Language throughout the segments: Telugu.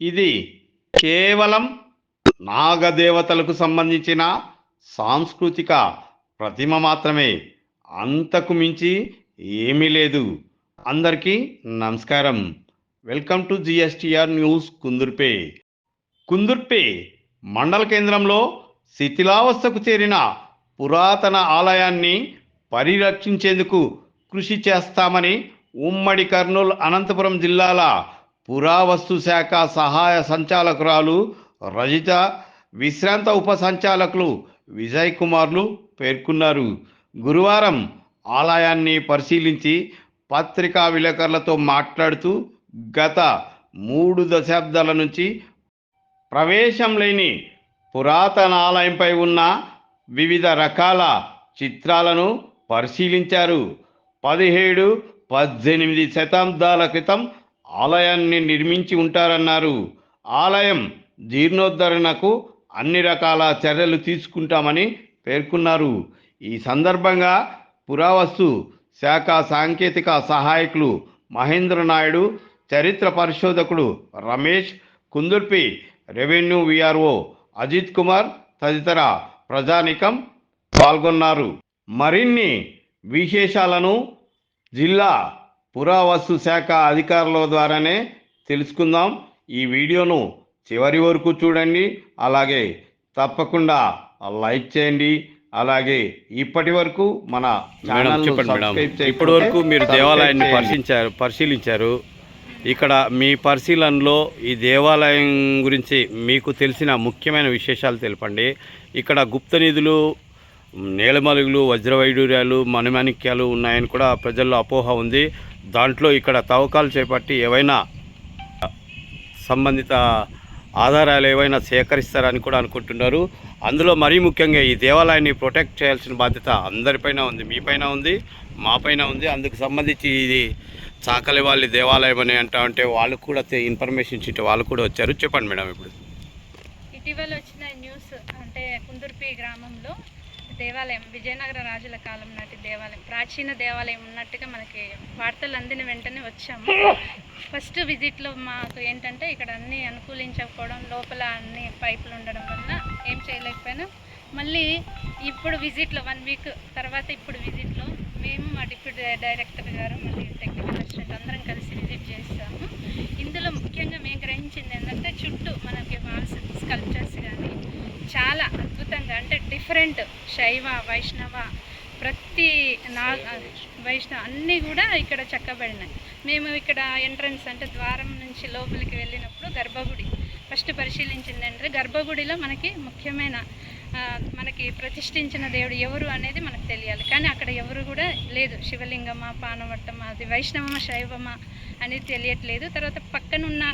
ఇది కేవలం నాగదేవతలకు సంబంధించిన సాంస్కృతిక ప్రతిమ మాత్రమే. అంతకు మించి ఏమీ లేదు. అందరికీ నమస్కారం. Welcome to GSTR news Kundurpi. Kundurpi మండల కేంద్రంలో శిథిలావస్థకు చేరిన పురాతన ఆలయాన్ని పరిరక్షించేందుకు కృషి చేస్తామని ఉమ్మడి కర్నూలు అనంతపురం జిల్లాల పురావస్తు శాఖ సహాయ సంచాలకురాలు రజిత విశ్రాంత ఉప సంచాలకులు విజయ్ కుమార్లు పేర్కొన్నారు. గురువారం ఆలయాన్ని పరిశీలించి పత్రికా విలేకరులతో మాట్లాడుతూ గత మూడు దశాబ్దాల నుంచి ప్రవేశం లేని పురాతన ఆలయంపై ఉన్న వివిధ రకాల చిత్రాలను పరిశీలించారు. పదిహేడు పద్దెనిమిది శతాబ్దాల క్రితం ఆలయాన్ని నిర్మించి ఉంటారన్నారు. ఆలయం జీర్ణోద్ధరణకు అన్ని రకాల చర్యలు తీసుకుంటామని పేర్కొన్నారు. ఈ సందర్భంగా పురావస్తు శాఖ సాంకేతిక సహాయకులు మహేంద్ర నాయుడు చరిత్ర పరిశోధకుడు రమేష్ కుందుర్పి రెవెన్యూ విఆర్ఓ అజిత్ కుమార్ తదితర ప్రజానికం పాల్గొన్నారు. మరిన్ని విశేషాలను జిల్లా పురావస్తు శాఖ అధికారుల ద్వారానే తెలుసుకుందాం. ఈ వీడియోను చివరి వరకు చూడండి. అలాగే తప్పకుండా లైక్ చేయండి. అలాగే ఇప్పటి వరకు మన ఇప్పటి వరకు మీరు దేవాలయాన్ని. పరిశీలించారు పరిశీలించారు. ఇక్కడ మీ పరిశీలనలో ఈ దేవాలయం గురించి మీకు తెలిసిన ముఖ్యమైన విశేషాలు తెలపండి. ఇక్కడ గుప్త నిధులు నేలమలుగులు వజ్రవైడూర్యాలు మణిమాణిక్యాలు ఉన్నాయని కూడా ప్రజల్లో అపోహ ఉంది. దాంట్లో ఇక్కడ తవ్వకాలు చేపట్టి ఏవైనా సంబంధిత ఆధారాలు ఏవైనా సేకరిస్తారని కూడా అనుకుంటున్నారు. అందులో మరీ ముఖ్యంగా ఈ దేవాలయాన్ని ప్రొటెక్ట్ చేయాల్సిన బాధ్యత అందరిపైన ఉంది మీపైన ఉంది మాపైన ఉంది. అందుకు సంబంధించి ఇది చాకలివాళ్ళి దేవాలయం అని అంటా ఉంటే వాళ్ళు కూడా ఇన్ఫర్మేషన్ ఇచ్చి వాళ్ళు కూడా వచ్చారు. చెప్పండి మేడం ఇప్పుడు. ఇటీవల వచ్చిన న్యూస్ అంటే కుందుర్పి గ్రామంలో దేవాలయం విజయనగర రాజుల కాలం నాటి దేవాలయం ప్రాచీన దేవాలయం ఉన్నట్టుగా మనకి వార్తలు అందిన వెంటనే వచ్చాము. ఫస్ట్ విజిట్లో మాకు ఏంటంటే ఇక్కడ అన్నీ అనుకూలించకపోవడం లోపల అన్ని పైపులు ఉండడం వల్ల ఏం చేయలేకపోయినా. మళ్ళీ ఇప్పుడు విజిట్లో వన్ వీక్ తర్వాత ఇప్పుడు విజిట్లో మేము మా డిప్యూటీ డైరెక్టర్ గారు మళ్ళీ టెక్నికల్ అసిస్టెంట్ అందరం కలిసి విజిట్ చేస్తాము ఇందులో ముఖ్యంగా మేము గ్రహించింది ఏంటంటే చుట్టూ మనకి వాల్స్ స్కల్ప్చర్స్ కానీ చాలా అద్భుతంగా అంటే డిఫరెంట్ శైవ వైష్ణవ ప్రతి నా వైష్ణవ అన్నీ కూడా ఇక్కడ చెక్కబడినాయి. మేము ఇక్కడ ఎంట్రన్స్ అంటే ద్వారం నుంచి లోపలికి వెళ్ళినప్పుడు గర్భగుడి. ఫస్ట్ పరిశీలించింది అంటే గర్భగుడిలో మనకి ముఖ్యమైన మనకి ప్రతిష్ఠించిన దేవుడు ఎవరు అనేది మనకు తెలియాలి. కానీ అక్కడ ఎవరు కూడా లేదు. శివలింగమా పానవట్టమా అది వైష్ణవమా శైవమా అనేది తెలియట్లేదు. తర్వాత పక్కనున్న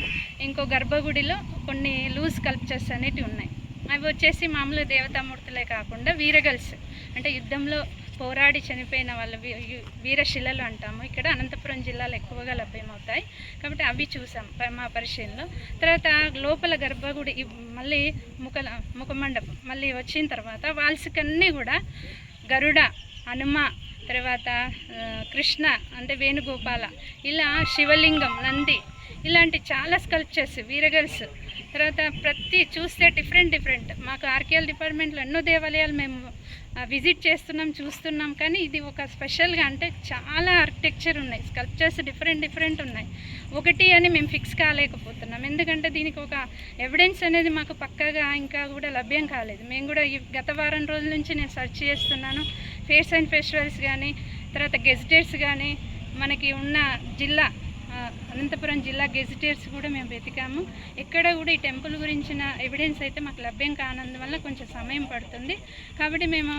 ఇంకో గర్భగుడిలో కొన్ని లూజ్ కల్ప్చర్స్ అనేటివి ఉన్నాయి. అవి వచ్చేసి మామూలు దేవతామూర్తులే కాకుండా వీరగల్స్. అంటే యుద్ధంలో పోరాడి చనిపోయిన వాళ్ళ వీ- వీరశిలలు అంటాము. ఇక్కడ అనంతపురం జిల్లాలో ఎక్కువగా లభ్యమవుతాయి. కాబట్టి అవి చూసాం ప- మా పరిశీలనలో. తర్వాత లోపల గర్భగుడి మళ్ళీ ముఖ ముఖమండపం. మళ్ళీ వచ్చిన తర్వాత వాల్సికన్నీ కూడా గరుడ హనుమ తర్వాత కృష్ణ అంటే వేణుగోపాల ఇలా శివలింగం నంది ఇలాంటి చాలా స్కల్ప్చర్స్ వీరగల్స్ తర్వాత ప్రతి చూస్తే డిఫరెంట్ డిఫరెంట్ మాకు ఆర్కియల్ డిపార్ట్మెంట్లో ఎన్నో దేవాలయాలు మేము విజిట్ చేస్తున్నాం చూస్తున్నాం. కానీ ఇది ఒక స్పెషల్గా అంటే చాలా ఆర్కిటెక్చర్ ఉన్నాయి. స్కల్ప్చర్స్ డిఫరెంట్ డిఫరెంట్ ఉన్నాయి. ఒకటి అని మేము ఫిక్స్ కాలేకపోతున్నాం. ఎందుకంటే దీనికి ఒక ఎవిడెన్స్ అనేది మాకు పక్కగా ఇంకా కూడా లభ్యం కాలేదు. మేము కూడా ఈ గత వారం రోజుల నుంచి నేను సెర్చ్ చేస్తున్నాను. ఫేర్స్ అండ్ ఫెస్టివల్స్ కానీ తర్వాత గెజిటెట్స్ కానీ మనకి ఉన్న జిల్లా అనంతపురం జిల్లా గెజిటేర్స్ కూడా మేము వెతికాము. ఎక్కడ కూడా ఈ టెంపుల్ గురించిన ఎవిడెన్స్ అయితే మాకు లభ్యం కానందువల్ల కొంచెం సమయం పడుతుంది. కాబట్టి మేము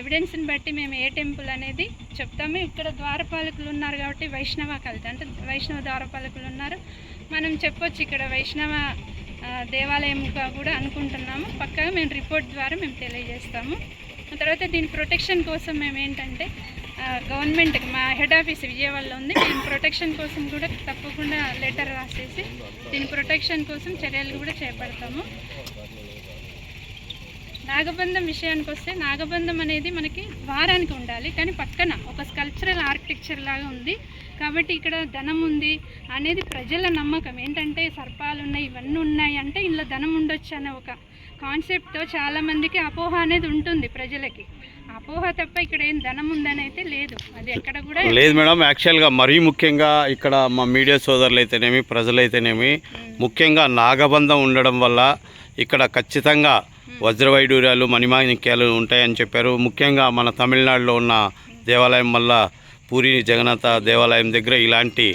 ఎవిడెన్స్ని బట్టి మేము ఏ టెంపుల్ అనేది చెప్తాము. ఇక్కడ ద్వారపాలకులు ఉన్నారు కాబట్టి వైష్ణవ కల్చర్ అంటే వైష్ణవ ద్వారపాలకులు ఉన్నారు. మనం చెప్పొచ్చు ఇక్కడ వైష్ణవ దేవాలయం దేవాలయంగా కూడా అనుకుంటున్నాము. పక్కగా మేము రిపోర్ట్ ద్వారా మేము తెలియజేస్తాము. తర్వాత దీని ప్రొటెక్షన్ కోసం మేము ఏంటంటే గవర్నమెంట్కి మా హెడ్ ఆఫీస్ విజయవాడలో ఉంది. దీని ప్రొటెక్షన్ కోసం కూడా తప్పకుండా లెటర్ రాసేసి దీని ప్రొటెక్షన్ కోసం చర్యలు కూడా చేపడతాము. నాగబంధం విషయానికి వస్తే నాగబంధం అనేది మనకి వారానికి ఉండాలి కానీ పక్కన ఒక స్కల్చరల్ ఆర్కిటెక్చర్ లాగా ఉంది. కాబట్టి ఇక్కడ ధనం ఉంది అనేది ప్రజల నమ్మకం. ఏంటంటే సర్పాలు ఉన్నాయి ఇవన్నీ ఉన్నాయి అంటే ఇందులో ధనం ఉండొచ్చు అనే ఒక కాన్సెప్ట్తో చాలామందికి అపోహ అనేది ఉంటుంది ప్రజలకి. అపోహ తప్ప ఇక్కడ ఏం ధనం ఉందని అయితే లేదు. అది ఎక్కడ కూడా లేదు మేడం యాక్చువల్గా మరీ ముఖ్యంగా ఇక్కడ మా మీడియా సోదరులు అయితేనేమి ప్రజలైతేనేమి ముఖ్యంగా నాగబంధం ఉండడం వల్ల ఇక్కడ ఖచ్చితంగా వజ్రవైడూర్యాలు మణిమాణిక్యాలు ఉంటాయని చెప్పారు. ముఖ్యంగా మన తమిళనాడులో ఉన్న దేవాలయం వల్ల పూరి జగన్నాథ దేవాలయం దగ్గర ఇలాంటి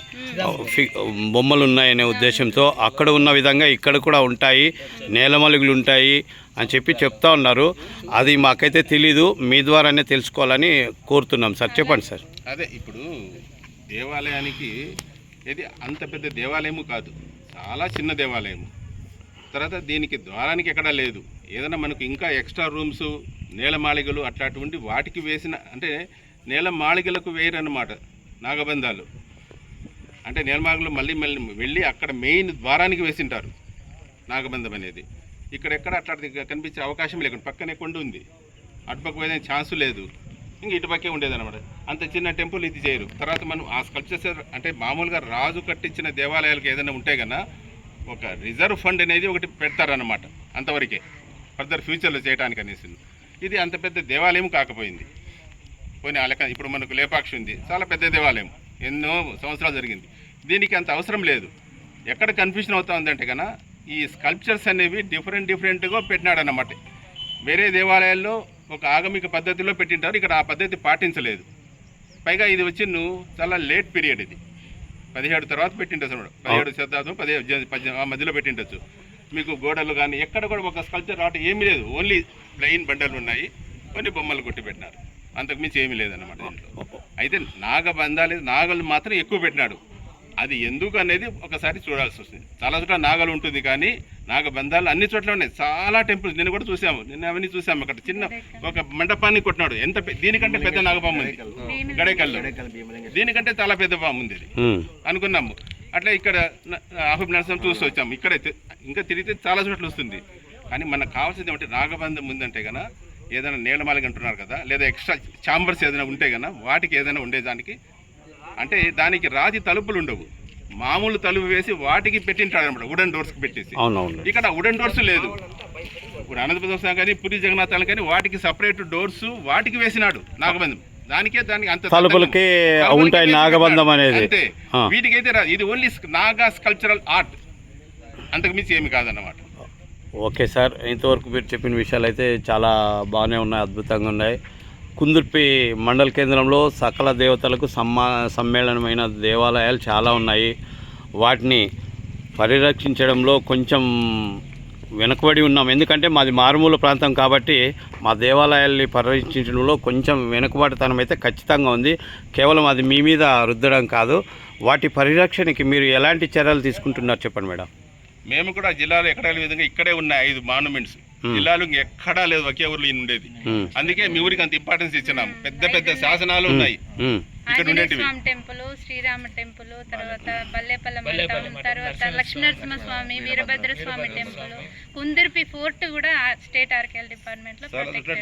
బొమ్మలు ఉన్నాయనే ఉద్దేశంతో అక్కడ ఉన్న విధంగా ఇక్కడ కూడా ఉంటాయి. నేలమలుగులు ఉంటాయి. అని చెప్పి చెప్తా ఉన్నారు. అది మాకైతే తెలీదు. మీ ద్వారానే తెలుసుకోవాలని కోరుతున్నాం సార్. చెప్పండి సార్. అదే ఇప్పుడు దేవాలయానికి ఇది అంత పెద్ద దేవాలయము కాదు. చాలా చిన్న దేవాలయము. తర్వాత దీనికి ద్వారానికి ఎక్కడా లేదు. ఏదైనా మనకు ఇంకా ఎక్స్ట్రా రూమ్స్ నేలమాళిగలు అట్లాంటివి వాటికి వేసిన అంటే నేలమాళిగలకు వేయరన్నమాట నాగబంధాలు. అంటే నేలమాళిగలు మళ్ళీ మళ్ళీ వెళ్ళి అక్కడ మెయిన్ ద్వారానికి వేసింటారు నాగబంధం అనేది. ఇక్కడ ఎక్కడ అట్లాంటిది కనిపించే అవకాశం లేకుండా పక్కనే కొండ ఉంది. అటుపక్క పోయే ఛాన్స్ లేదు. ఇంక ఇటుపక్కే ఉండేదన్నమాట. అంత చిన్న టెంపుల్ ఇది చేయరు. తర్వాత మనం ఆ స్కల్ప్చర్స్ అంటే మామూలుగా రాజు కట్టించిన దేవాలయాలకు ఏదైనా ఉంటే కన్నా ఒక రిజర్వ్ ఫండ్ అనేది ఒకటి పెడతారన్నమాట అంతవరకే. ఫర్దర్ ఫ్యూచర్లో చేయడానికి అనేసి. ఇది అంత పెద్ద దేవాలయం కాకపోయింది. పోనీ ఆ లెక్క ఇప్పుడు మనకు లేపాక్షి ఉంది. చాలా పెద్ద దేవాలయం. ఎన్నో సంవత్సరాలు జరిగింది. దీనికి అంత అవసరం లేదు. ఎక్కడ కన్ఫ్యూజన్ అవుతా ఉందంటే కన్నా ఈ స్కల్ప్చర్స్ అనేవి డిఫరెంట్ డిఫరెంట్గా పెట్టినాడు అన్నమాట వేరే దేవాలయాల్లో ఒక ఆగమిక పద్ధతిలో పెట్టింటారు ఇక్కడ ఆ పద్ధతి పాటించలేదు. పైగా ఇది వచ్చి నువ్వు చాలా లేట్ పీరియడ్ ఇది. పదిహేడు తర్వాత పెట్టిండొచ్చు పదిహేడు శతాబ్దం పదిహేడు జ- పద్దె- ఆ మధ్యలో పెట్టిండొచ్చు. మీకు గోడలు కానీ ఎక్కడ కూడా ఒక స్కల్ప్చర్ రావటం ఏమీ లేదు. ఓన్లీ ప్లెయిన్ బండలు ఉన్నాయి. కొన్ని బొమ్మలు కొట్టి పెట్టినారు. అంతకుమించి ఏమీ లేదన్నమాట దీంట్లో. అయితే నాగబంధాలు నాగలు మాత్రం ఎక్కువ పెట్టినాడు. అది ఎందుకు అనేది ఒకసారి చూడాల్సి వస్తుంది. చాలా చోట్ల నాగలు ఉంటుంది కానీ నాగబంధాలు అన్ని చోట్ల ఉన్నాయి. చాలా టెంపుల్స్ నేను కూడా చూసాము. నిన్న అవన్నీ చూసాము అక్కడ. చిన్న ఒక మండపాన్ని కొట్టినాడు. ఎంత దీనికంటే పెద్ద నాగపాము ఉంది. గడేకల్లు. దీనికంటే చాలా పెద్ద పాము ఉంది ఇది. అనుకున్నాము. అట్లా ఇక్కడ ఆహుబ్ నరసం చూసి వచ్చాము. ఇక్కడ తి- ఇంకా తిరిగితే చాలా చోట్ల వస్తుంది. కానీ మనకు కావాల్సింది ఏమంటే నాగబంధం ఉందంటే గన ఏదైనా నీలమాలిగ అంటున్నారు కదా లేదా ఎక్స్ట్రా ఛాంబర్స్ ఏదైనా ఉంటే గన వాటికి ఏదైనా ఉండేదానికి అంటే దానికి రాతి తలుపులు ఉండవు. మామూలు తలుపు వేసి వాటికి పెట్టింటాడు అనమాట వుడెన్ డోర్స్కి పెట్టేసి. ఇక్కడ వుడెన్ డోర్స్ లేదు. ఇప్పుడు అనంతపురం కానీ పురి జగన్నాథాలు కానీ వాటికి సపరేట్ డోర్స్ వాటికి వేసినాడు నాగబంధం. దానికే దానికి అంత తలుపులకి ఉంటాయి నాగబంధం. అనేది. అంతే. ఆ. వీటికైతే రాదు ఇది ఓన్లీ నాగా స్కల్చరల్ ఆర్ట్ అంతకు మించి ఏమి కాదన్నమాట. ఓకే సార్ ఇంతవరకు మీరు చెప్పిన విషయాలు అయితే చాలా బాగానే ఉన్నాయి అద్భుతంగా ఉన్నాయి. కుందుర్పి మండల కేంద్రంలో సకల దేవతలకు సమ్మా సమ్మేళనమైన దేవాలయాలు చాలా ఉన్నాయి. వాటిని పరిరక్షించడంలో కొంచెం వెనుకబడి ఉన్నాం. ఎందుకంటే మాది మారుమూల ప్రాంతం కాబట్టి మా దేవాలయాల్ని పరిరక్షించడంలో కొంచెం వెనుకబాటుతనం అయితే ఖచ్చితంగా ఉంది. కేవలం అది మీ మీద రుద్దడం కాదు. వాటి పరిరక్షణకి మీరు ఎలాంటి చర్యలు తీసుకుంటున్నారు చెప్పండి మేడం? మేము కూడా జిల్లాలో ఎక్కడ విధంగా ఇక్కడే ఉన్నాయి ఐదు మాన్యుమెంట్స్ జిల్లాలో ఎక్కడా లేదు ఒకే ఊర్లో ఈయన ఉండేది. అందుకే మీ ఊరికి అంత ఇంపార్టెన్స్ ఇచ్చినాము పెద్ద పెద్ద శాసనాలు ఉన్నాయి. ఉమ్. ఇక్కడ ఆంజనేయ ఉండేటివి స్వామి టెంపుల్ శ్రీరామ టెంపుల్ తర్వాత బల్లేపల్లం మఠం తర్వాత లక్ష్మీనరసింహ స్వామి వీరభద్ర స్వామి టెంపుల్. కుందిర్పి ఫోర్ట్ కూడా స్టేట్ ఆర్కేల్ డిపార్ట్మెంట్లో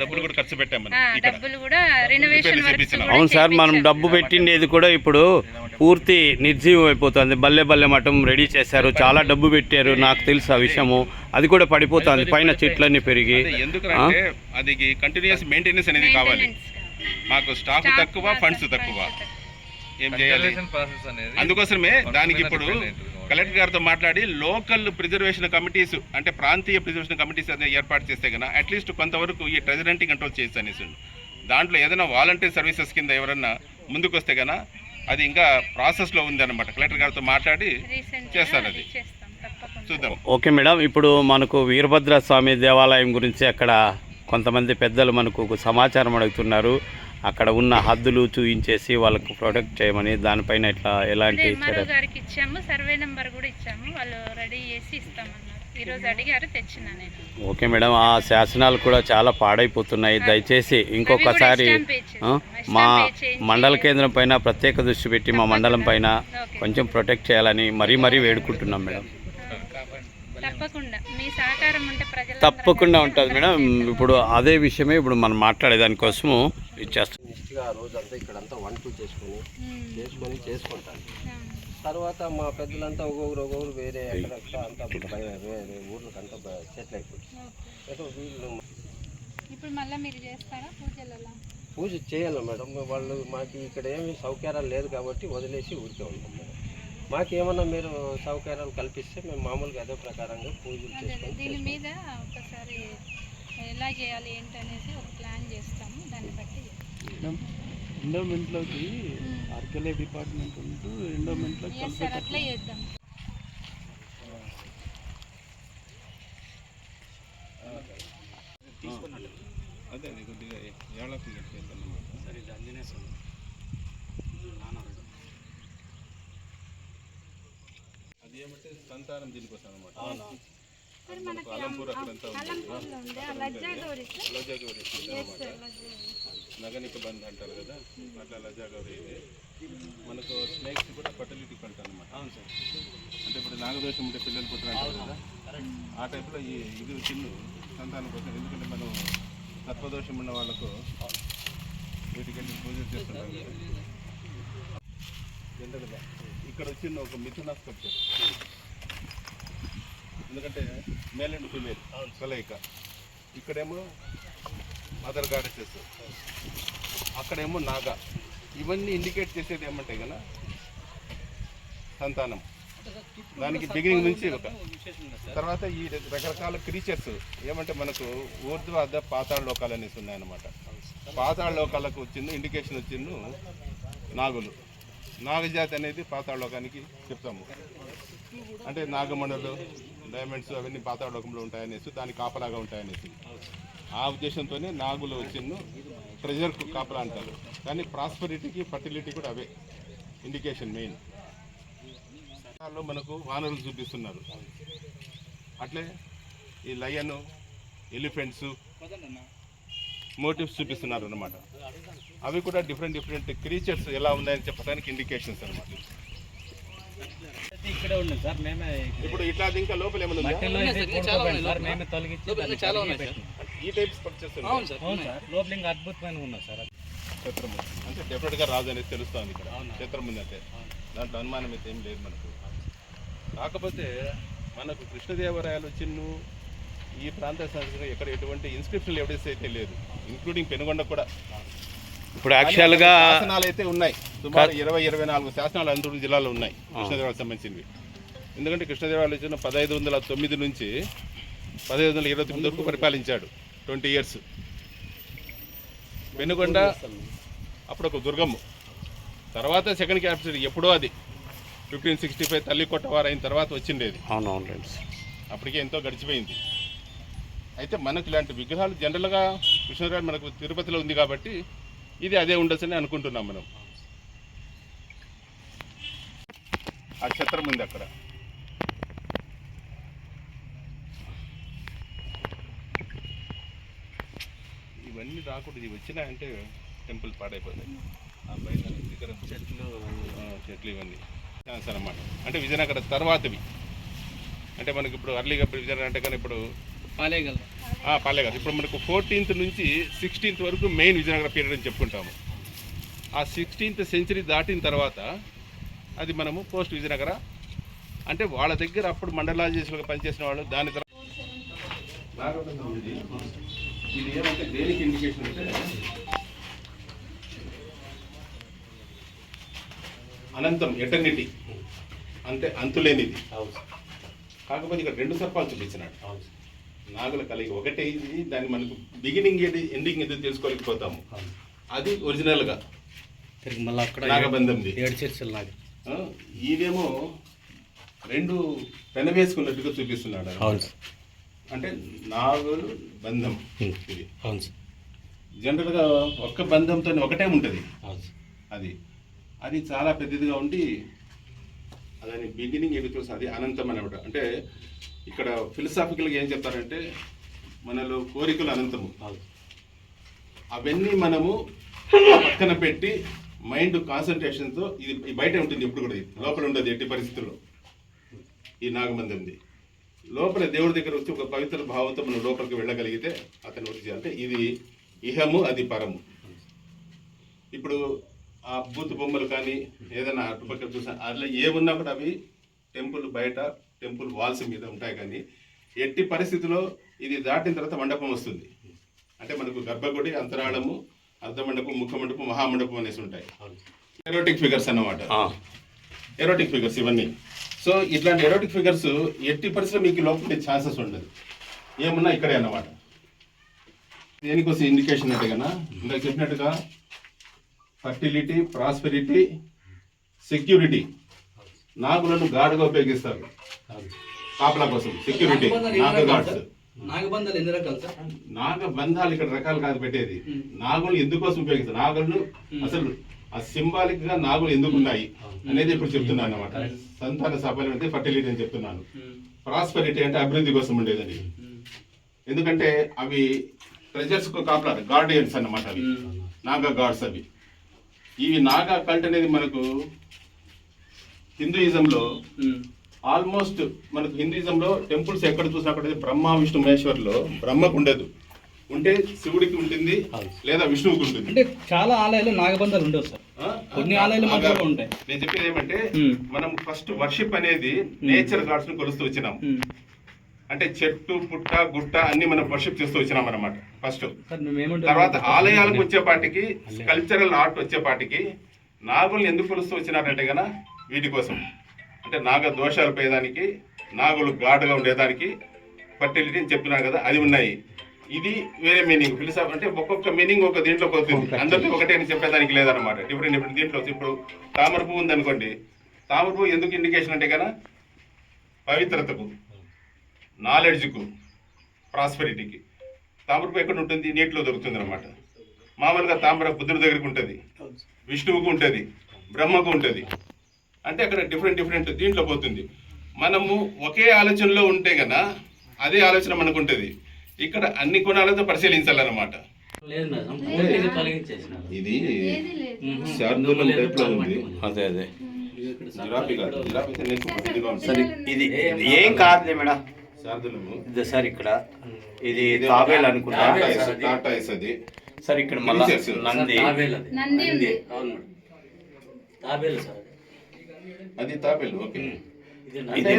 డబ్బులు కూడా ఖర్చు పెట్టాము డబ్బులు కూడా రెనోవేషన్ అవును సార్ మనం. డబ్బు పెట్టిండేది కూడా ఇప్పుడు పూర్తి నిర్జీవం అయిపోతుంది. బల్లె బల్లె మఠం రెడీ చేశారు. చాలా డబ్బు పెట్టారు. నాకు తెలుసు ఆ విషయము. అది కూడా పడిపోతుంది. పైన చెట్లన్నీ పెరిగి. అదే ఎందుకంటే అది కంటిన్యూస్ మెయింటెనెన్స్ అనేది కావాలి. మాకు స్టాఫ్ తక్కువ ఫండ్స్ తక్కువ. ఏం చేయాలి? ప్రాసెస్ అనేది అందుకోసమే దానికి ఇప్పుడు కలెక్టర్ గారితో మాట్లాడి లోకల్ ప్రిజర్వేషన్ కమిటీస్ అంటే ప్రాంతీయ ప్రిజర్వేషన్ కమిటీస్ అనేది ఏర్పాటు చేస్తే కన్నా అట్లీస్ట్ కొంతవరకు ఈ ట్రెజరెంట్ కంట్రోల్ చేయొచ్చు అనేసి దాంట్లో ఏదైనా వాలంటీర్ సర్వీసెస్ కింద ఎవరన్నా ముందుకు వస్తే కన్నా అది ఇంకా ప్రాసెస్లో ఉంది అనమాట కలెక్టర్ గారితో మాట్లాడి చేస్తారు అది. చూద్దాం. ఓకే మేడం ఇప్పుడు మనకు వీరభద్ర స్వామి దేవాలయం గురించి అక్కడ కొంతమంది పెద్దలు మనకు ఒక సమాచారం అడుగుతున్నారు. అక్కడ ఉన్న హద్దులు చూయించేసి వాళ్ళకు ప్రొటెక్ట్ చేయమని దానిపైన ఇట్లా ఎలాంటి అదే ఎంఆర్ఓ చర్యలు గారికి ఇచ్చాము సర్వే నెంబర్ కూడా ఇచ్చాము వాళ్ళు రెడీ చేసి ఇస్తామన్నారు. ఈ రోజు అడిగారు తెచ్చిన నేను. ఓకే మేడం ఆ శాసనాలు కూడా చాలా పాడైపోతున్నాయి. దయచేసి ఇంకొకసారి మా మండల కేంద్రం పైన ప్రత్యేక దృష్టి పెట్టి మా మండలం పైన. కొంచెం ప్రొటెక్ట్ చేయాలని మరీ మరీ వేడుకుంటున్నాం మేడం. తప్పకుండా. మీ సహకారం ఉంటే ప్రజలు తప్పకుండా ఉంటుంది మేడం. ఇప్పుడు అదే విషయమే ఇప్పుడు మనం మాట్లాడేదానికోసము ఇచ్చేస్తాం నిష్ఠగా ఆ రోజంతా ఇక్కడంతా వంటలు చేసుకొని చేసుకొని చేసుకుంటాను. తర్వాత మా పెద్దలంతా ఒక్కొక్కరు ఒక్కొక్కరు వేరే ఎక్కడెక్కడ అంతా బయ- వేరే ఊర్లకు అంతా బయ- సెటిల్ అయిపోయింది. ఏదో వీళ్ళు ఇప్పుడు మళ్ళీ మీరు చేస్తారా పూజలు అలా పూజ చేయాలి మేడం? వాళ్ళు మాకు ఇక్కడ ఏమి సౌకర్యాలు లేదు కాబట్టి వదిలేసి ఊరికే ఉంటాం. మేడం మాకు ఏమన్నా మీరు సౌకర్యాలు కల్పిస్తే మేము మామూలుగా అదే ప్రకారంగా పూజలు. చేసుకొని దీని. మీద ఒకసారి ఎలా చేయాలి ఏంటనేసి ఒక ప్లాన్ చేస్తాము దాన్ని బట్టి ఎండోమెంట్లోకి ఆర్కిలే డిపార్ట్మెంట్ ఉంటూ ఎండోమెంట్లోకి ఎస్ సార్ అట్లే చేద్దాం అదే అది కొద్దిగా ఏళ్ళకు చేద్దాం అది సంతానం దీనికోసం అనమాట అలంపూర్ అక్కడంతా లజ్జా గౌరి. నగనిక బంద్ అంటారు కదా? అట్లా లజ్జా గౌరి ఇది. మనకు స్నేక్స్ కూడా ఫర్టిలిటీ కల్ట్ అనమాట అవును సార్. అంటే ఇప్పుడు నాగదోషం ఉంటే పిల్లలు పుట్టినంటారు కదా? ఆ టైప్లో ఈ ఇది చిన్న సంతానం కోసం ఎందుకంటే మనం సత్వదోషం ఉన్న వాళ్ళకు వీటికి పూజలు చేస్తుంటాం కదా? జనరల్గా ఇక్కడ వచ్చిన ఒక మిథున స్కల్ప్చర్. ఎందుకంటే మేల్ అండ్ ఫీమేల్ కలయిక. ఇక్కడేమో మదర్ గాడెసెస్ అక్కడేమో నాగ. ఇవన్నీ ఇండికేట్ చేసేది ఏమంటే కదా సంతానం. దానికి బిగినింగ్ నుంచి ఒక తర్వాత ఈ రకరకాల క్రీచర్స్ ఏమంటే మనకు ఊర్ధ్వ అద్ద పాతాళ లోకాలు అనేసి ఉన్నాయన్నమాట. పాతాళ లోకాలకు వచ్చింది ఇండికేషన్ వచ్చిండు నాగులు. నాగజాతి అనేది పాతాళ లోకానికి చెప్తాము. అంటే నాగమణులు డైమండ్స్ అవన్నీ పాతాళ లోకంలో ఉంటాయనేసి దానికి కాపలాగా ఉంటాయనేసి. ఆ ఉద్దేశంతోనే నాగులు వచ్చిండు ట్రెజర్ కాపలా అంటారు. కానీ ప్రాస్పరిటీకి ఫర్టిలిటీ కూడా అవే. ఇండికేషన్ మెయిన్లో మనకు వానరులు చూపిస్తున్నారు. అట్లే ఈ లయన్ ఎలిఫెంట్స్ మోటివ్స్ చూపిస్తున్నారు అన్నమాట అవి కూడా డిఫరెంట్ డిఫరెంట్ క్రీచర్స్ ఎలా ఉన్నాయని చెప్పడానికి ఇండికేషన్స్ అన్నమాట. ఇక్కడే ఉన్నాయి సార్ మేమే ఇప్పుడు ఇట్లా ఇంకా లోపల ఏమైనా ఉందా? సార్. ఈ టైప్ స్ట్రక్చర్స్ అవును సార్. లోపల ఇంకా అద్భుతమైన ఉన్నాయి సార్ అది. క్షేత్రం అంటే డెఫినెట్గా రాజు అనేది తెలుస్తుంది ఇక్కడ. క్షేత్రం ఉంది అంటే దాంట్లో అనుమానం అయితే ఏం లేదు మనకు. కాకపోతే మనకు కృష్ణదేవరాయలు చిన్ను ఈ ప్రాంత సంస్కృతి ఎక్కడ ఎటువంటి ఇన్స్క్రిప్షన్ ఎవిడెన్స్ అయితే లేదు ఇంక్లూడింగ్ పెనుగొండ కూడా. ఇప్పుడు యాక్చువల్గా శాసనాలు అయితే ఉన్నాయి. సుమారు ఇరవై ఇరవై నాలుగు శాసనాలు అనంతపురం జిల్లాలో ఉన్నాయి కృష్ణదేవరాయలకు సంబంధించినవి. ఎందుకంటే కృష్ణదేవరాయలు వచ్చిన పదహైదు వందల తొమ్మిది నుంచి పదహైదు వందల ఇరవై తొమ్మిది వరకు పరిపాలించాడు ట్వంటీ ఇయర్స్. వెనుకొండ అప్పుడు ఒక దుర్గమ్మ తర్వాత సెకండ్ క్యాపిటల్ ఎప్పుడో అది. ఫిఫ్టీన్ సిక్స్టీ ఫైవ్ తల్లి కొట్టవారు అయిన తర్వాత వచ్చిండేది. అవునవును అప్పటికే ఎంతో గడిచిపోయింది. అయితే మనకు ఇలాంటి విగ్రహాలు జనరల్గా కృష్ణరాజు మనకు తిరుపతిలో ఉంది కాబట్టి ఇది అదే ఉండొచ్చని అనుకుంటున్నాం మనం. ఆ ఛత్రం ఉంది అక్కడ. ఇవన్నీ రాకూడదు. ఇవి వచ్చినాయంటే టెంపుల్ పాడైపోతాయి. ఆ బయట దగ్గర చెట్లు చెట్లు ఇవన్నీ. ఛాన్స్ అన్నమాట. అంటే విజయనగర తర్వాతవి. అంటే మనకి ఇప్పుడు అర్లీగా ఇప్పుడు విజయనగరం అంటే కానీ ఇప్పుడు ఆ, పాలేగారు ఇప్పుడు మనకు ఫోర్టీన్త్ నుంచి సిక్స్టీన్త్ వరకు మెయిన్ విజయనగర పీరియడ్ అని చెప్పుకుంటాము. ఆ సిక్స్టీన్త్ సెంచరీ దాటిన తర్వాత అది మనము పోస్ట్ విజయనగర. అంటే వాళ్ళ దగ్గర అప్పుడు మండలాజీసులుగా పనిచేసిన వాళ్ళు దాని తర్వాత ఇది ఏమంటే దేనికి ఇండికేషన్ అంటే అనంతం ఎటర్నిటీ అంటే అంతులేనిది. కాకపోతే ఇక్కడ రెండు సర్పాలు చూపించినాడు. నాగుల కలిగి ఒకటే ఇది దాన్ని మనకు బిగినింగ్ ఏది ఎండింగ్ ఏది తెలుసుకోలేకపోతాము. అది ఒరిజినల్గా తిరిగి మళ్ళీ అక్కడ నాగబంధంది. ఏడు చర్చలు ఈయనేమో రెండు పెనవేసుకున్నట్టుగా చూపిస్తున్నాడు. అవును. అంటే నాగులు బంధం. ఇది. అవును. సార్ జనరల్గా ఒక్క బంధంతో ఒకటే ఉంటది. అది. అది చాలా పెద్దదిగా ఉండి దాని బిగినింగ్ ఏది తెలుసు అది అనంతం అనమాట అంటే ఇక్కడ ఫిలసాఫికల్గా ఏం చెప్తారంటే మనలో కోరికలు అనంతము. అవును. అవన్నీ మనము పక్కన పెట్టి మైండ్ కాన్సన్ట్రేషన్తో ఇది బయట ఉంటుంది ఎప్పుడు కూడా ఇది. లోపల ఉండదు ఎట్టి పరిస్థితుల్లో. ఈ నాగబంధంది లోపల దేవుడి దగ్గర వచ్చి ఒక పవిత్ర భావంతో మనం లోపలికి వెళ్ళగలిగితే అతను వచ్చి అంటే ఇది ఇహము అది పరము. ఇప్పుడు ఆ బూత్ బొమ్మలు కానీ ఏదైనా అటుపక్కల చూసా అట్లా ఏమున్నా కూడా అవి టెంపుల్ బయట టెంపుల్ వాల్స్ మీద ఉంటాయి కానీ ఎట్టి పరిస్థితిలో ఇది దాటిన తర్వాత మండపం వస్తుంది. అంటే మనకు గర్భగుడి అంతరాళము అర్ధ మండపం ముఖ మండపం మహామండపం అనేసి ఉంటాయి. ఎరోటిక్ ఫిగర్స్ అన్నమాట. ఎరోటిక్ ఫిగర్స్ ఇవన్నీ. సో ఇట్లాంటి ఎరోటిక్ ఫిగర్స్ ఎట్టి పరిస్థితుల్లో మీకు లోపల ఛాన్సెస్ ఉండదు. ఏమున్నా ఇక్కడే అన్నమాట. దేనికోసం ఇండికేషన్ అంటే కన్నా ఇందాక చెప్పినట్టుగా ఫర్టిలిటీ ప్రాస్పెరిటీ సెక్యూరిటీ నాగులను గాడుగా ఉపయోగిస్తారు. కాపలా కోసం సెక్యూరిటీ నాగబంధాలు ఎన్ని రకాలు సార్? నాగ బంధాలు ఇక్కడ రకాలు కాదు పెట్టేది. నాగులు ఎందుకోసం ఉపయోగిస్తారు? నాగులను అసలు ఆ సింబాలిక్గా నాగులు ఎందుకు ఉన్నాయి అనేది ఇప్పుడు చెప్తున్నాను అనమాట సంతాన సఫలం అంటే ఫర్టిలిటీ అని చెప్తున్నాను. ప్రాస్పెరిటీ అంటే అభివృద్ధి కోసం ఉండేదని ఎందుకంటే అవి ట్రెజర్స్కు కాపలా గార్డియన్స్ అన్నమాట అవి. నాగా గాడ్స్ అవి. ఈ నాగా కల్ట్ అనేది మనకు హిందూయిజంలో ఆల్మోస్ట్ మనకు హిందూయిజంలో టెంపుల్స్ ఎక్కడ చూసినా అక్కడ బ్రహ్మ విష్ణు మహేశ్వర్లో. బ్రహ్మకు ఉండదు. ఉంటే శివుడికి ఉంటుంది లేదా విష్ణువుకి ఉంటుంది. అంటే చాలా ఆలయాలు నాగబంధాలు ఉండవు సార్? కొన్ని ఆలయాలు మాత్రమే ఉంటాయి. నేను చెప్పేది ఏమంటే. మనం ఫస్ట్ వర్షిప్ అనేది నేచర్ గాడ్స్ను కొలుస్తూ వచ్చినాం. అంటే చెట్టు పుట్ట గుట్ట అన్ని మనం వర్షిప్ చేస్తూ వచ్చినాం అన్నమాట ఫస్ట్. తర్వాత ఆలయాలకు వచ్చేపాటికి కల్చరల్ ఆర్ట్ వచ్చేపాటికి నాగుల్ని ఎందుకు కొలుస్తూ వచ్చినారంటే గన వీటి కోసం. అంటే నాగ దోషాలు పోయేదానికి నాగులు గాడుగా ఉండేదానికి ఫర్టిలిటీ అని చెప్తున్నాను కదా అది ఉన్నాయి. ఇది వేరే మీనింగ్ ఫిలిసాఫ్ అంటే ఒక్కొక్క మీనింగ్ ఒక దీంట్లో పోతుంది అందరికీ ఒకటే అని చెప్పేదానికి లేదనమాట డిఫరెంట్ డిఫరెంట్ దీంట్లో ఇప్పుడు తామర పువ్వు ఉందనుకోండి. తామర పువ్వు ఎందుకు ఇండికేషన్ అంటే కదా పవిత్రతకు నాలెడ్జ్కు ప్రాస్పెరిటీకి తామరపు ఎక్కడ ఉంటుంది? నీటిలో దొరుకుతుంది అనమాట మామూలుగా తామర బుద్ధుడి దగ్గరికి ఉంటుంది. విష్ణువుకు ఉంటుంది. బ్రహ్మకు ఉంటుంది. అంటే అక్కడ డిఫరెంట్ డిఫరెంట్ దీంట్లో పోతుంది. మనము ఒకే ఆలోచనలో ఉంటే గన అదే ఆలోచన మనకు ఉంటుంది ఇక్కడ అన్ని కోణాలతో పరిశీలించాలన్నమాట. ఇది ఏది లేదు. శార్దూలం టైప్లో ఉంది. అదే అదే. కాదు. సరే ఇది ఏం కాదులే మేడం. శార్దూలము సార్ ఇక్కడ. ఇది తాబేలు అనుకుంటా. అది. సార్ ఇక్కడ మళ్ళా. నంది. నంది ఉంది. అవును మేడం. తాబేలు సార్. అది తాబేలు ఓకే. ఇది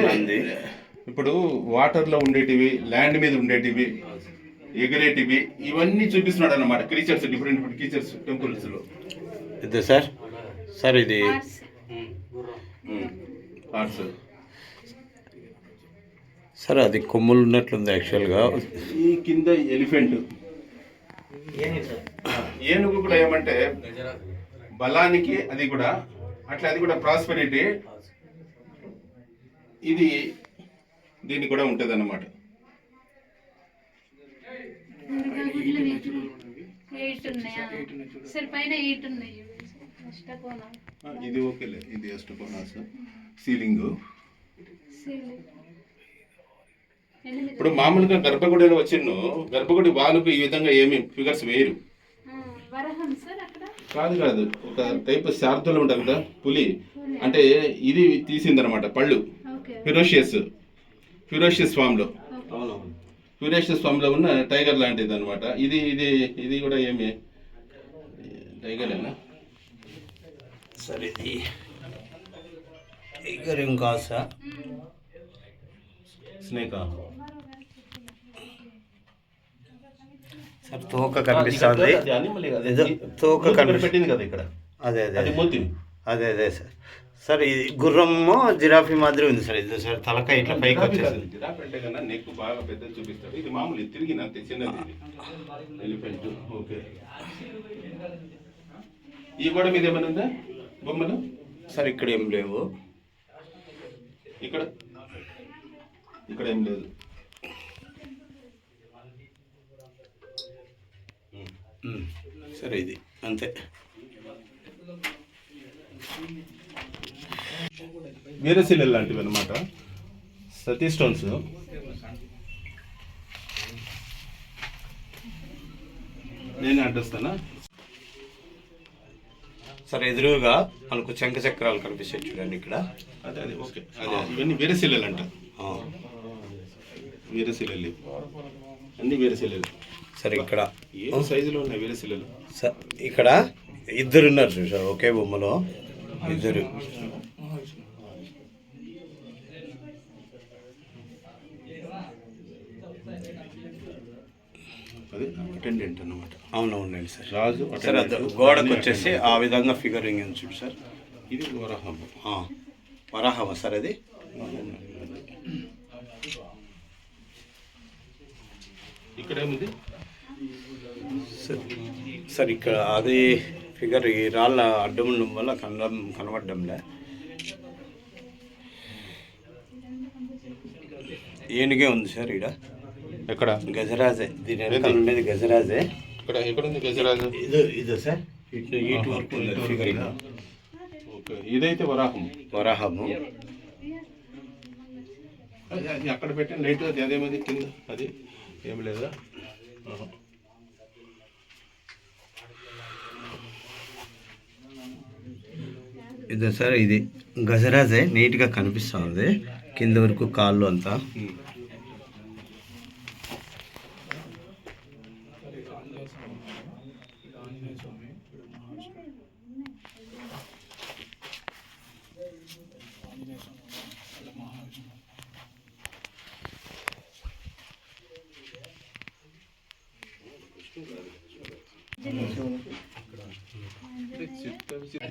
ఇప్పుడు వాటర్లో ఉండేటివి ల్యాండ్ మీద ఉండేటివి ఎగిరేటివి ఇవన్నీ చూపిస్తున్నాడు అన్నమాట క్రీచర్స్ డిఫరెంట్ డిఫరెంట్ క్రీచర్స్ టెంపుల్స్లో. ఇది సార్? సార్ ఇది. ఆర్ట్స్ సార్ అది కొమ్ములు ఉన్నట్లుంది యాక్చువల్గా. ఈ కింద ఎలిఫెంట్. ఏనుగు కూడా ఏమంటే బలానికి అది కూడా అట్లా అది కూడా ప్రాస్పెరిటీ ఇది దీనికి కూడా ఉంటది అన్నమాట ఎయిట్ ఉన్నాయా? సరే పైన ఎయిట్ ఉన్నాయి. అష్టకోణం. ఇది ఓకేలే ఇది అష్టకోణాస్ సీలింగ్. ఇప్పుడు మామూలుగా గర్భగుడిలో వచ్చిన గర్భగుడి వాలుకు ఈ విధంగా ఏమి ఫిగర్స్ వేయరు. కాదు కాదు. ఒక టైప్ శార్దులు ఉంటుంది కదా పులి. అంటే ఇది తీసిందనమాట పళ్ళు. ఫిరోషియస్. ఫిరోషియస్ ఫామ్లో అవునవును ఫిరోషియస్ ఫామ్లో ఉన్న టైగర్ లాంటిది అనమాట ఇది ఇది ఇది కూడా ఏమి? టైగర్ ఏనా సార్ ఇది ఇక్కడ ఏం కాదు సార్. స్నేక్ సార్ తోక కనిపిస్తుంది. తోక కనిపిస్తుంది పెట్టింది కదా ఇక్కడ. అదే అదే. అది మూతి. అదే అదే సార్. సార్ ఇది గుర్రము జిరాఫీ మాదిరి ఉంది సార్ ఇది సార్ తలకాయ ఇట్లా పైకి వచ్చేసింది జిరాఫ్ అంటే కన్నా నెక్ బాగా పెద్ద చూపిస్తాడు. ఇది మామూలు ఇది తిరిగిన అంతే చిన్నది ఎలిఫెంట్ ఓకే ఈ గోడ మీద ఏమైనా ఉందా? బొమ్మలు? సార్ ఇక్కడ ఏం లేవు. ఇక్కడ? ఇక్కడ ఏం లేదు. సరే ఇది అంతే. వీరశిలలు లాంటివి అనమాట సతీ స్టోన్స్. నేను అడ్డొస్తానా సార్ ఎదురుగా మనకు శంఖ చక్రాలు కనిపిస్తాయి చూడండి ఇక్కడ. అదే అదే ఓకే. అదే ఇవన్నీ వీరశిలలు అంట. ఆ. వీరశిలలు ఇవి. అన్ని వీరశిలలు సరే ఇక్కడ. ఏ సైజులో ఉన్నాయి వీరశిలలు స- ఇక్కడ ఇద్దరు ఉన్నారు చూసారు ఒకే బొమ్మలో. ఇద్దరు. అది అటెండెంట్ అన్నమాట. అవునవునండి సార్. రాజు సార్ అది గోడకు వచ్చేసి ఆ విధంగా ఫిగరింగ్ చూడు సార్. ఇది వరహము. వరాహమా సార్ అది? ఇక్కడ ఏముంది సార్ ఇక్కడ అది ఫిగర్ ఈ రాళ్ళ అడ్డం ఉండడం వల్ల కనడం కనబడ్డంలే. ఏనుగే ఉంది సార్ ఇక్కడ ఎక్కడ? గజరాజే. దీని వెనకాల ఉండేది గజరాజే. ఇక్కడ ఎక్కడ ఉంది గజరాజు? ఇదో ఇదో సార్. ఇటు ఇటు వరకు ఫిగర్ ఓకే. ఇదైతే వరాహం వరాహము. అక్కడ పెట్టిన లైట్ అది అదేమది కింద. అది ఏం లేదా. ఇదో సార్ ఇది గజరాజే. నీట్గా కనిపిస్తూ ఉంది. కింద వరకు కాళ్ళు అంతా ఉమ్.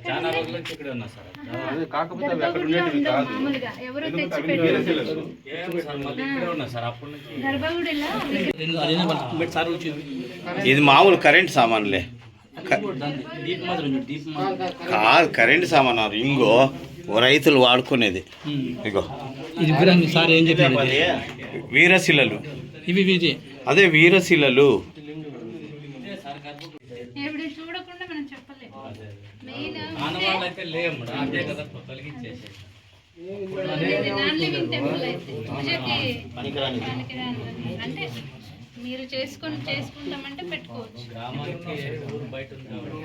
చాలా రోజుల నుంచి ఇక్కడ ఉన్నా సార్ అదే కాకపోతే అవి అక్కడ ఉండేటివి కాదు మామూలుగా ఎవరో ఎందుకంటే తెచ్చి అవి వీరశిలలు ఏం సార్ మళ్ళీ ఇక్కడే ఉన్నా సార్ అప్పటి నుంచి గర్భగుడిలో ఇది మామూలు కరెంట్ సామాన్లే. కాదు కరెంట్ సామాన్ ఇంగో ఓ రైతులు వాడుకునేది. ఇగో. సార్ ఏం చెప్పారు? వీరశిలలు. ఇవి. అదే వీరశిలలు ఇప్పుడు చూడకుండా మనం చెప్పలేము మెయిన్ ఆనవాళ్ళు అయితే లేము కదా తొలగించేసి అంటే మీరు చేసుకొని చేసుకుంటామంటే పెట్టుకోవచ్చు. గ్రామానికి ఊరు బయట ఉంది కాబట్టి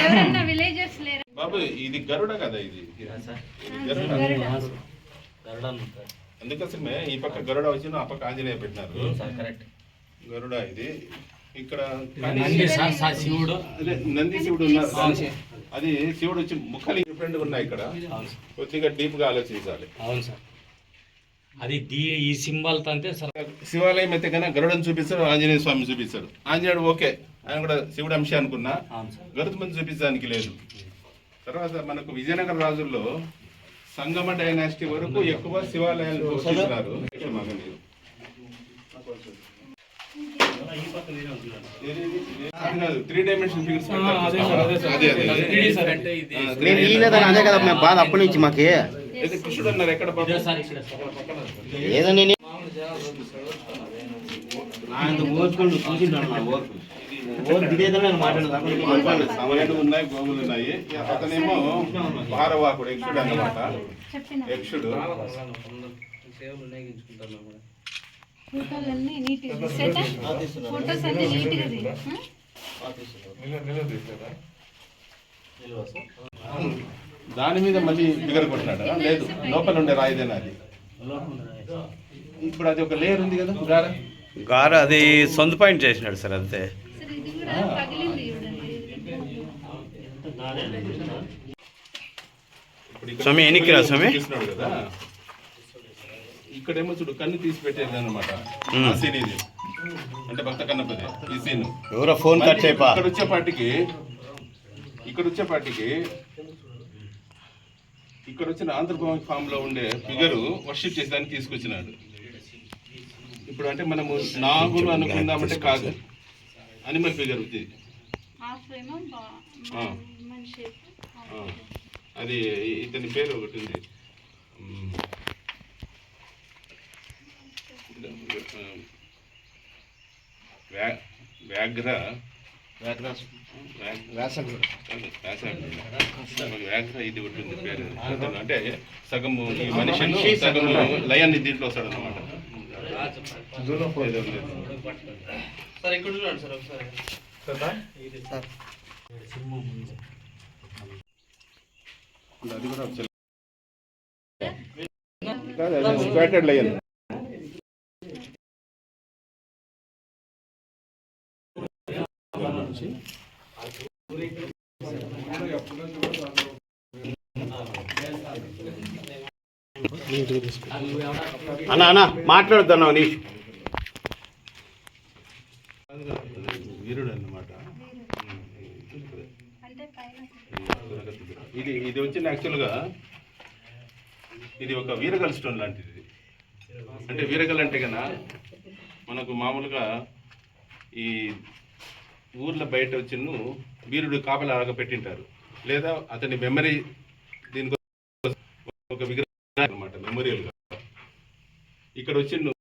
ఎవరన్నా విలేజెస్ లేరు? బాబు ఇది గరుడ కదా ఇది? సార్. గరుడ. అందుకోసమే ఈ పక్క గరుడ వచ్చిన ఆ పక్క ఆంజనేయ పెట్టినారు. Sir correct. గరుడ ఇది. ఇక్కడ నంది శివుడు. నంది శివుడు ఉన్నారు. అది శివుడు వచ్చి ముఖాలు డిఫరెంట్ ఉన్నాయి ఇక్కడ. కొద్దిగా డీప్గా ఆలోచించాలి. అవును సార్. అది దీ ఈ సింబల్ సార్ శివాలయం అయితే కన్నా గరుడని చూపిస్తారు ఆంజనేయ స్వామి చూపిస్తారు ఆంజనేయుడు ఓకే ఆయన కూడా శివుడు అంశ అనుకున్నా. మంది చూపించడానికి లేదు. తర్వాత మనకు విజయనగర రాజుల్లో సంగమ డైనాసిటీ వరకు ఎక్కువ శివాలయాలు చూపిస్తున్నారు త్రీ డైమెన్షన్ ఫిగర్స్ అదే అదే అంటే ఇది. అదే కదా మేము బాధ అప్పటి నుంచి మాకి. కృష్ణుడు అన్నారు ఎక్కడ నేను సమయాలు ఉన్నాయి గోగులు ఉన్నాయి? అతనేమో భారవాకుడు యక్షుడు అన్నమాట. చెప్పిన? యక్షుడు సేవలు వినియోగించుకుంటాం మేము కూడా ఫోటోలన్నీ నీట్గా తీసేట ఫోటోస్ అన్ని నీట్గా తీ దాని మీద మళ్ళీ ఫిగర్ కొట్టినాడు? లేదు. లోపల ఉండే రాయిదేనా అది? ఇప్పుడు అది ఒక లేయర్ ఉంది కదా గార? గార అది సొంత పాయింట్ చేసినాడు సార్ అంతే. సరే ఇది కూడా పగిలింది చూడండి. ఇప్పుడు ఇక్కడ స్వామి, ఎన్నికి రా స్వామి? ఇక్కడేమో చూడు కన్ను తీసి పెట్టేది అనమాట ఆ సీన్ ఇది. అంటే భక్త కన్నపది ఈ సీన్ ఎవరో ఫోన్ కట్ చేయపా. ఇక్కడ వచ్చేపాటికి ఇక్కడ వచ్చేపాటికి ఇక్కడ వచ్చిన ఆంధ్రభూమి ఫామ్లో ఉండే ఫిగర్ వర్షిప్ చేసేదానికి తీసుకొచ్చినాడు. ఇప్పుడు అంటే మనము నాగులు అనుకుందామంటే కాదు. అనిమల్ ఫిగర్ ఇది. ఆ, అది ఇతని పేరు ఒకటి ఉంది. వ్యాఘ్ర వ్యాఘ్ర ఇది ఒకటి ఉంది పేరు. అంటే సగము ఈ మనిషి సగము లయాన్ని దీంట్లో వస్తాడు అనమాట సార్ ఇక్కడ చూడండి సార్ ఒకసారి. అది స్క్వాటెడ్ నుంచి. అన్న అన్న మాట్లాడుతున్నావు నీ వీరుడు అన్నమాట అంటే పైన. ఇది ఇది వచ్చిన యాక్చువల్గా ఇది ఒక వీరగల్ స్టోన్ లాంటిది. అంటే వీరగల్ అంటే కన్నా మనకు మామూలుగా ఈ ఊర్ల బయట వచ్చిన వీరుడు కాపలాగా పెట్టింటారు లేదా అతని మెమరీ దీనికి ఒక విగ్రహం అనమాట మెమోరియల్గా ఇక్కడ వచ్చిన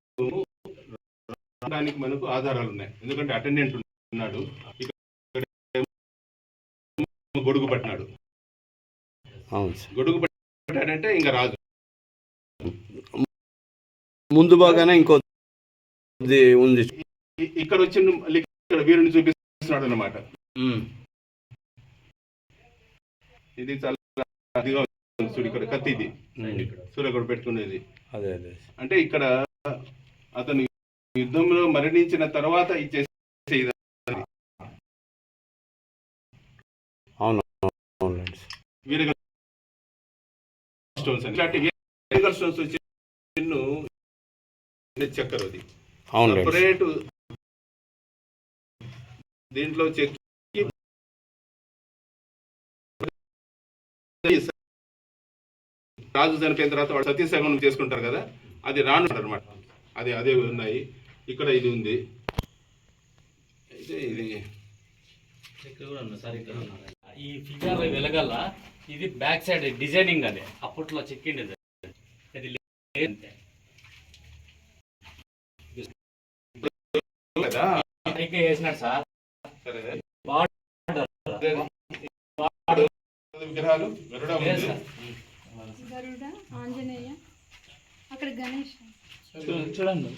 దానికి మనకు ఆధారాలు ఉన్నాయి. ఎందుకంటే అటెండెంట్ ఉన్నాడు. ఇక్కడ గొడుగు పట్టినాడు. గొడుగు పట్టాడంటే ఇంకా రాజు ముందు బాగానే ఇంకో ఉంది. ఇక్కడ వచ్చిన మళ్ళీ ఇక్కడ వీరుని చూపిస్తున్నాడు అనమాట. ఇది చాలా చూడు ఇక్కడ కత్తి ఇది. ఉమ్. సూర్యగడ పెట్టుకునేది. అదే అదే. అంటే ఇక్కడ అతను యుద్ధంలో మరణించిన తర్వాత ఇచ్చేసే అవును సార్. వీరగల్ స్టోన్స్ ఇలాంటి వీరగల్ స్టోన్స్ వచ్చి చక్కెర అది. అవునులేండి సపరేట్ దీంట్లో చెక్కి రాజు చనిపోయిన తర్వాత వాడు సతీసగం చేసుకుంటారు కదా అది రాను అనమాట అది అదే ఉన్నాయి. ఇక్కడ ఇది ఉంది. అయితే ఇది ఈ ఫిగర్ వెలగల ఇది బ్యాక్ సైడ్ డిజైనింగ్ అది. అప్పట్లో చెక్కిండేది అది వేసినాడు సార్. విగ్రహాలు గరుడ లేదు ఉంది సార్ గరుడ ఆంజనేయ అక్కడ గణేష్ చూడండి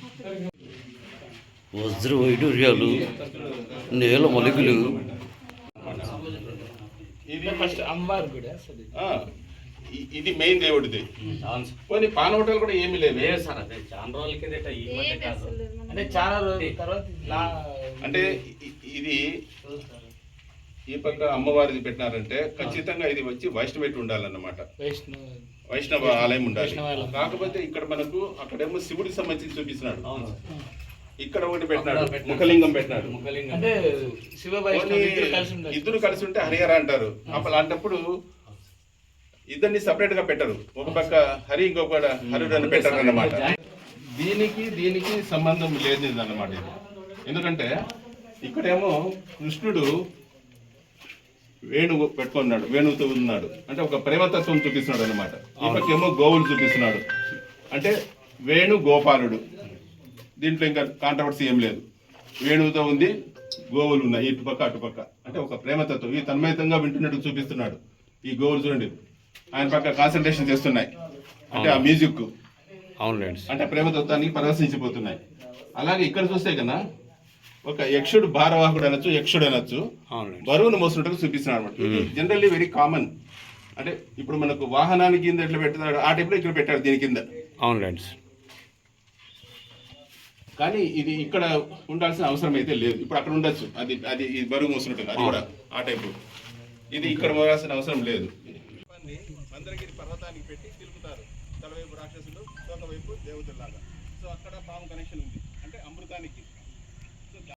వజ్ర వైడూర్యాలు నేల మలుగులు. ఇది ఫస్ట్ అమ్మవారి గుడి అసలు. ఆ, ఇ- ఇది మెయిన్ దేవుడిది. కొన్ని పానవటాలు కూడా ఏమీ లేదు. సార్ అదే చాలా రోజుల కిందట ఈ మధ్య ఏది కాదు. అసలు మనం అంటే చాలా రోజుల తర్వాత అంటే ఇది ఈ పక్క అమ్మవారిది పెట్టినారంటే ఖచ్చితంగా ఇది వచ్చి వైష్ణవేట్ ఉండాలన్నమాట. వైష్ణవ ఆలయం ఉండాలి. కాకపోతే ఇక్కడ మనకు అక్కడేమో శివుడికి సంబంధించి చూపిస్తున్నాడు. ఇక్కడ ఒకటి పెట్టినాడు. ముఖలింగం పెట్టినాడు. ముఖలింగం. అంటే శివ వైష్ణవ ఓన్లీ ఇద్దరు కలిసి ఉంటే హరిహర అంటారు. అప్పుడు అలాంటప్పుడు ఇద్దరిని సపరేట్గా పెట్టరు. ఒక పక్క హరి ఇంకొక హరుడు అని పెట్టరు అన్నమాట దీనికి దీనికి సంబంధం లేదు అన్నమాట ఇది. ఎందుకంటే ఇక్కడేమో కృష్ణుడు వేణువు పెట్టుకున్నాడు వేణువుతో ఉన్నాడు. అంటే ఒక ప్రేమతత్వం చూపిస్తున్నాడు అనమాట ఈ పక్కేమో గోవులు చూపిస్తున్నాడు. అంటే వేణు గోపాలుడు. దీంట్లో ఇంకా కాంట్రవర్సీ ఏం లేదు. వేణువుతో ఉంది గోవులు ఉన్నాయి ఇటుపక్క అటుపక్క అంటే ఒక ప్రేమతత్వం. ఈ తన్మయతంగా వింటున్నట్టు చూపిస్తున్నాడు. ఈ గోవులు చూడండి. ఆయన పక్క కాన్సన్ట్రేషన్ చేస్తున్నాయి. అంటే ఆ మ్యూజిక్. అంటే ప్రేమతత్వానికి ప్రదర్శించిపోతున్నాయి అలాగే ఇక్కడ చూస్తే కన్నా ఒక యక్షుడు భారవాహుడు అనొచ్చు యక్షుడు అనొచ్చు. బరువును మోసినట్టుగా చూపిస్తున్నాడు అనమాట జనరల్లీ వెరీ కామన్ అంటే ఇప్పుడు మనకు వాహనానికి కింద ఎట్లా పెడతాడు ఆ టైప్లో ఇక్కడ పెట్టాడు దీని కింద. అవునులేండి. కానీ ఇది ఇక్కడ ఉండాల్సిన అవసరం అయితే లేదు. ఇప్పుడు అక్కడ ఉండొచ్చు. అది అది ఈ బరువు మోసినట్టుగా అది కూడా ఆ టైపు ఇది ఇక్కడ మోయాల్సిన అవసరం లేదు. మందరగిరి పర్వతానికి